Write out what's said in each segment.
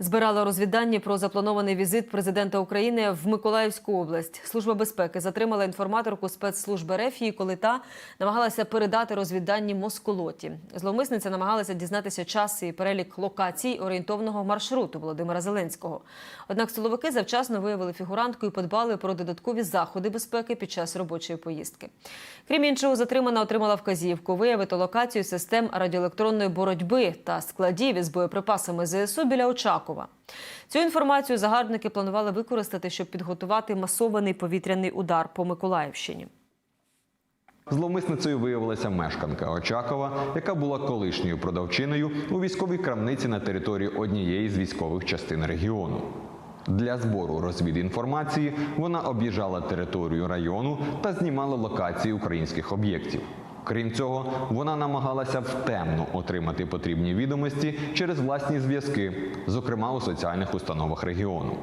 Збирала розвіддані про запланований візит президента України в Миколаївську область. Служба безпеки затримала інформаторку спецслужби РФ, коли та намагалася передати розвіддані Москолоті. Зловмисниця намагалася дізнатися час і перелік локацій орієнтовного маршруту Володимира Зеленського. Однак силовики завчасно виявили фігурантку і подбали про додаткові заходи безпеки під час робочої поїздки. Крім іншого, затримана отримала вказівку виявити локацію систем радіоелектронної боротьби та складів із боєприпасами ЗСУ біля Очакова. Цю інформацію загарбники планували використати, щоб підготувати масований повітряний удар по Миколаївщині. Зловмисницею виявилася мешканка Очакова, яка була колишньою продавчиною у військовій крамниці на території однієї з військових частин регіону. Для збору розвідінформації вона об'їжджала територію району та знімала локації українських об'єктів. Крім цього, вона намагалася втемно отримати потрібні відомості через власні зв'язки, зокрема у соціальних установах регіону.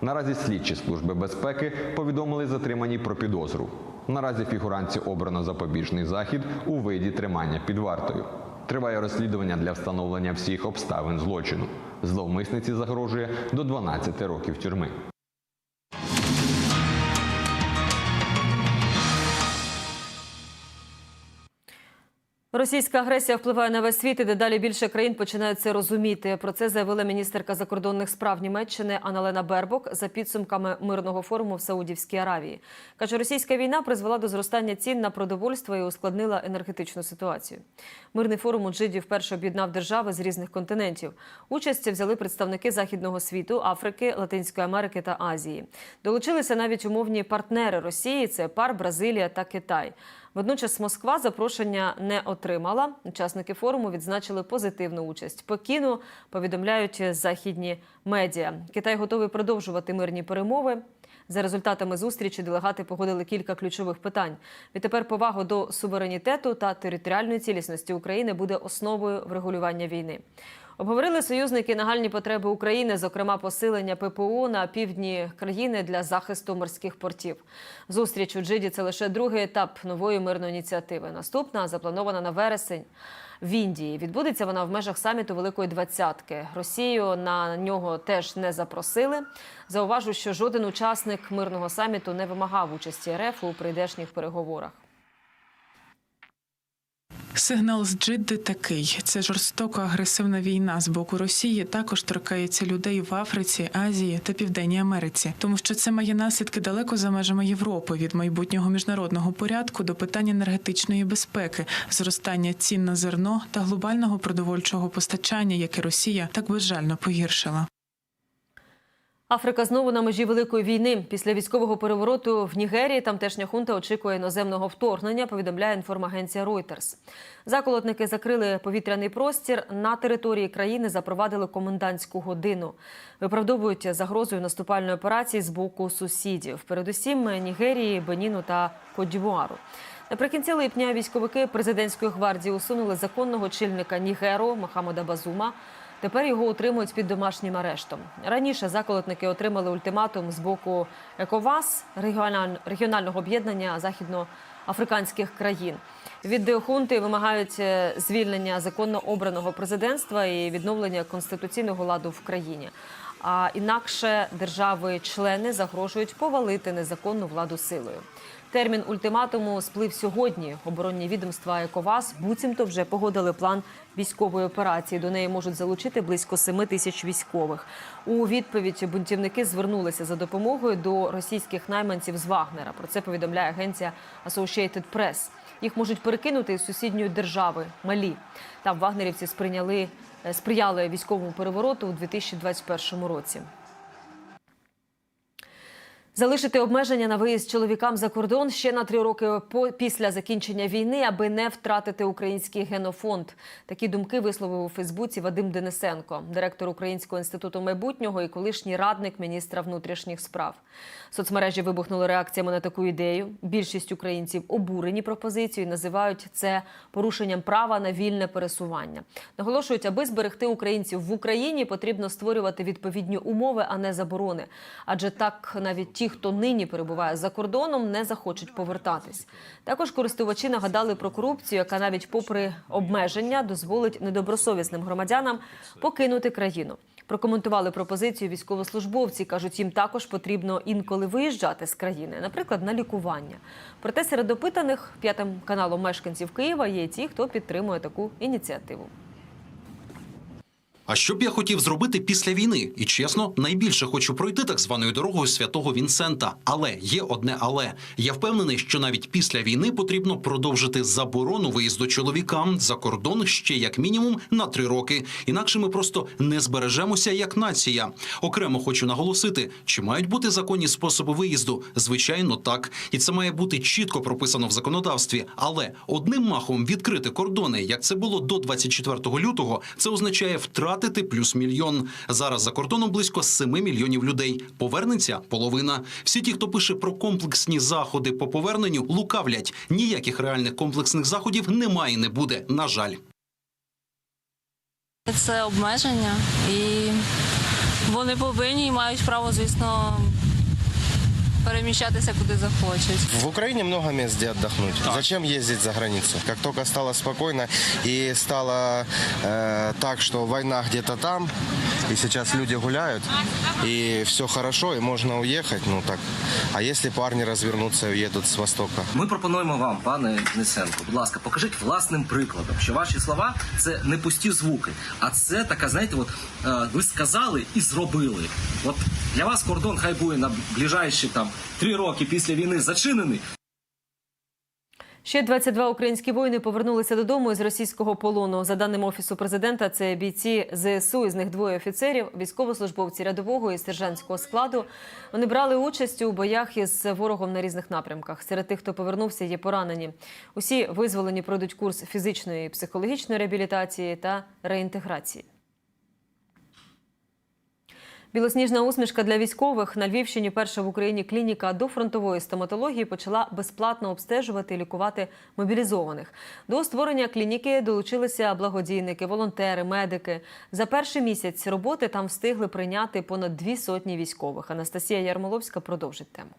Наразі слідчі служби безпеки повідомили затримані про підозру. Наразі фігуранці обрано запобіжний захід у виді тримання під вартою. Триває розслідування для встановлення всіх обставин злочину. Зловмисниці загрожує до 12 років тюрми. Російська агресія впливає на весь світ, і дедалі більше країн починають це розуміти. Про це заявила міністерка закордонних справ Німеччини Аналена Бербок за підсумками мирного форуму в Саудівській Аравії. Каже, російська війна призвела до зростання цін на продовольство і ускладнила енергетичну ситуацію. Мирний форум у Джиді вперше об'єднав держави з різних континентів. Участь взяли представники західного світу, Африки, Латинської Америки та Азії. Долучилися навіть умовні партнери Росії: це ПАР, Бразилія та Китай. Водночас Москва запрошення не отримала. Учасники форуму відзначили позитивну участь. Пекіну повідомляють західні медіа. Китай готовий продовжувати мирні перемови. За результатами зустрічі делегати погодили кілька ключових питань. Відтепер повага до суверенітету та територіальної цілісності України буде основою врегулювання війни. Обговорили союзники нагальні потреби України, зокрема посилення ППО на півдні країни для захисту морських портів. Зустріч у Джиді це лише другий етап нової мирної ініціативи. Наступна запланована на вересень. В Індії відбудеться вона в межах саміту Великої Двадцятки. Росію на нього теж не запросили. Зауважу, що жоден учасник мирного саміту не вимагав участі РФ у прийдешніх переговорах. Сигнал з Джидди такий: це жорстока агресивна війна з боку Росії. Також торкається людей в Африці, Азії та Південній Америці, тому що це має наслідки далеко за межами Європи від майбутнього міжнародного порядку до питань енергетичної безпеки, зростання цін на зерно та глобального продовольчого постачання, яке Росія так безжально погіршила. Африка знову на межі великої війни. Після військового перевороту в Нігерії тамтешня хунта очікує іноземного вторгнення. Повідомляє інформагенція Reuters. Заколотники закрили повітряний простір на території країни. Запровадили комендантську годину. Виправдовують загрозою наступальної операції з боку сусідів, передусім Нігерії, Беніну та Кодівуару. Наприкінці липня військовики президентської гвардії усунули законного чільника Нігеру Мохаммеда Базума. Тепер його утримують під домашнім арештом. Раніше заколотники отримали ультиматум з боку ЕКОВАС регіонального об'єднання західноафриканських країн. Від хунти вимагають е, звільнення законно обраного президентства і відновлення конституційного ладу в країні. А інакше держави-члени загрожують повалити незаконну владу силою. Термін ультиматуму сплив сьогодні. Оборонні відомства ЕКОВАС буцімто вже погодили план військової операції. До неї можуть залучити близько 7 тисяч військових. У відповідь бунтівники звернулися за допомогою до російських найманців з Вагнера. Про це повідомляє агенція Associated Press. Їх можуть перекинути із сусідньої держави Малі. Там вагнерівці сприйняли е, сприяли військовому перевороту у 2021 році. Залишити обмеження на виїзд чоловікам за кордон ще на три роки після закінчення війни, аби не втратити український генофонд. Такі думки висловив у Фейсбуці Вадим Денисенко, директор Українського інституту майбутнього і колишній радник міністра внутрішніх справ. Соцмережі вибухнули реакціями на таку ідею. Більшість українців обурені пропозицією, називають це порушенням права на вільне пересування. Наголошують, аби зберегти українців в Україні, потрібно створювати відповідні умови, а не заборони. Адже так навіть ті, хто нині перебуває за кордоном, не захочуть повертатись. Також користувачі нагадали про корупцію, яка навіть попри обмеження дозволить недобросовісним громадянам покинути країну. Прокоментували пропозицію військовослужбовці. кажуть, їм також потрібно інколи виїжджати з країни, наприклад, на лікування. Проте серед опитаних п'ятим каналом мешканців Києва є ті, хто підтримує таку ініціативу. А що б я хотів зробити після війни? І чесно, найбільше хочу пройти так званою дорогою святого Вінсента. Але є одне але. Я впевнений, що навіть після війни потрібно продовжити заборону виїзду чоловікам за кордон ще як мінімум на три роки. Інакше ми просто не збережемося як нація. Окремо хочу наголосити, чи мають бути законні способи виїзду? Звичайно, так, і це має бути чітко прописано в законодавстві. Але одним махом відкрити кордони, як це було до 24 лютого, це означає втратити плюс мільйон. Зараз за кордоном близько 7 мільйонів людей. Повернеться половина. Всі ті, хто пише про комплексні заходи по поверненню, лукавлять. Ніяких реальних комплексних заходів немає і не буде. На жаль. Це обмеження, і вони повинні і мають право, звісно, переміщатися куди захочет. В Украине много мест, где отдохнуть. Зачем ездить за границу? Как только стало спокойно и стало э, так, что война где-то там, и сейчас люди гуляют, и все хорошо, и можно уехать, ну так. А если парни развернутся и уедут с востока? Ми пропонуємо вам, пане Несенко, будь ласка, покажіть власним прикладом, що ваші слова це не пусті звуки, а це така, знаєте, от е, ви сказали і зробили. От для вас кордон хай буде на ближайші там три роки після війни зачинений. Ще 22 українські воїни повернулися додому із російського полону. За даними офісу президента, це бійці ЗСУ. Із них двоє офіцерів, військовослужбовці рядового і сержантського складу. Вони брали участь у боях із ворогом на різних напрямках. Серед тих, хто повернувся, є поранені. Усі визволені пройдуть курс фізичної і психологічної реабілітації та реінтеграції. Білосніжна усмішка для військових на Львівщині перша в Україні клініка дофронтової стоматології почала безплатно обстежувати і лікувати мобілізованих. До створення клініки долучилися благодійники, волонтери, медики. За перший місяць роботи там встигли прийняти понад дві сотні військових. Анастасія Ярмоловська продовжить тему.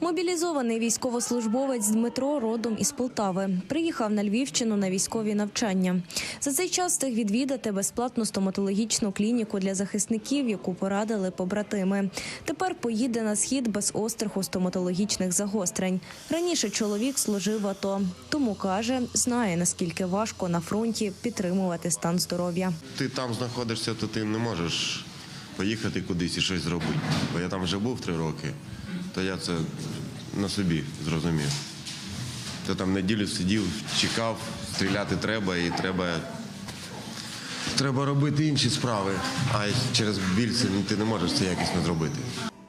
Мобілізований військовослужбовець Дмитро родом із Полтави приїхав на Львівщину на військові навчання. За цей час встиг відвідати безплатну стоматологічну клініку для захисників, яку порадили побратими. Тепер поїде на схід без остраху стоматологічних загострень. Раніше чоловік служив в АТО, тому каже, знає наскільки важко на фронті підтримувати стан здоров'я. ти там знаходишся, то ти не можеш поїхати кудись і щось зробити. Бо я там вже був три роки, то я це на собі зрозумів. То там неділю сидів, чекав, стріляти треба і треба. Треба робити інші справи, а через біль ти не можеш це якісно зробити.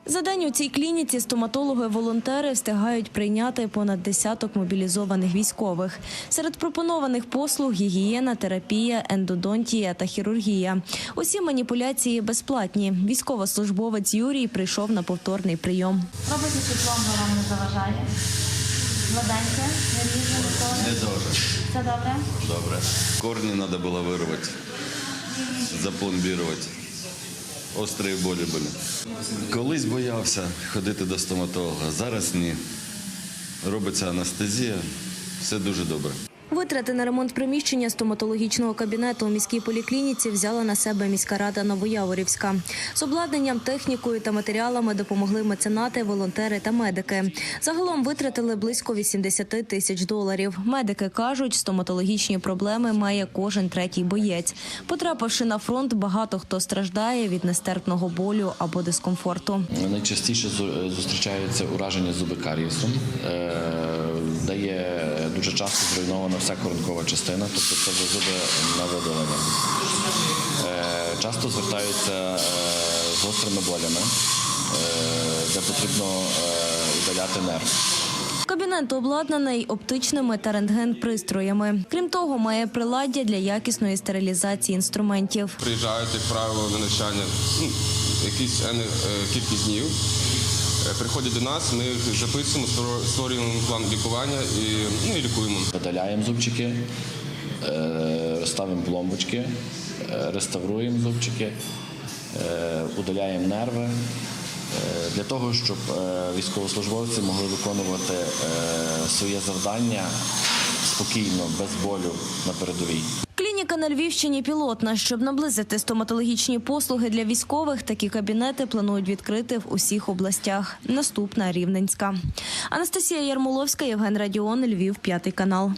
За день у цій клініці стоматологи-волонтери встигають прийняти понад десяток мобілізованих військових. Серед пропонованих послуг гігієна, терапія, ендодонтія та хірургія. Усі маніпуляції безплатні. Військовослужбовець Юрій прийшов на повторний прийом. Робите пломба вам не заважає. Гладеньке, не ріже ніколи. Не дуже. Все добре? Добре. Корни надо было вырвать, запломбировать. Острі болі були. Колись боявся ходити до стоматолога, зараз ні. Робиться анестезія, все дуже добре. Витрати на ремонт приміщення стоматологічного кабінету у міській поліклініці взяла на себе міська рада Новояворівська. З обладнанням, технікою та матеріалами допомогли меценати, волонтери та медики. Загалом витратили близько 80 тисяч доларів. Медики кажуть, стоматологічні проблеми має кожен третій боєць. Потрапивши на фронт, багато хто страждає від нестерпного болю або дискомфорту. Найчастіше зу- зустрічаються ураження зуби карієсом, е, де є дуже часто зруйнована вся коронкова частина, тобто це вже зуби на видалення. Часто звертаються е, з гострими болями, е, де потрібно е, удаляти нерв. Кабінет обладнаний оптичними та рентген-пристроями. Крім того, має приладдя для якісної стерилізації інструментів. приїжджають, як правило, на навчання ну, якісь кількість днів. Е, Приходять до нас, ми їх записуємо, створюємо план лікування і, ну, і лікуємо. Видаляємо зубчики, е, ставимо пломбочки, е, реставруємо зубчики, удаляємо нерви. Для того, щоб військовослужбовці могли виконувати своє завдання спокійно, без болю на передовій. Клініка на Львівщині пілотна. Щоб наблизити стоматологічні послуги для військових, такі кабінети планують відкрити в усіх областях. Наступна Рівненська. Анастасія Ярмоловська, Євген Радіон, Львів, п'ятий канал.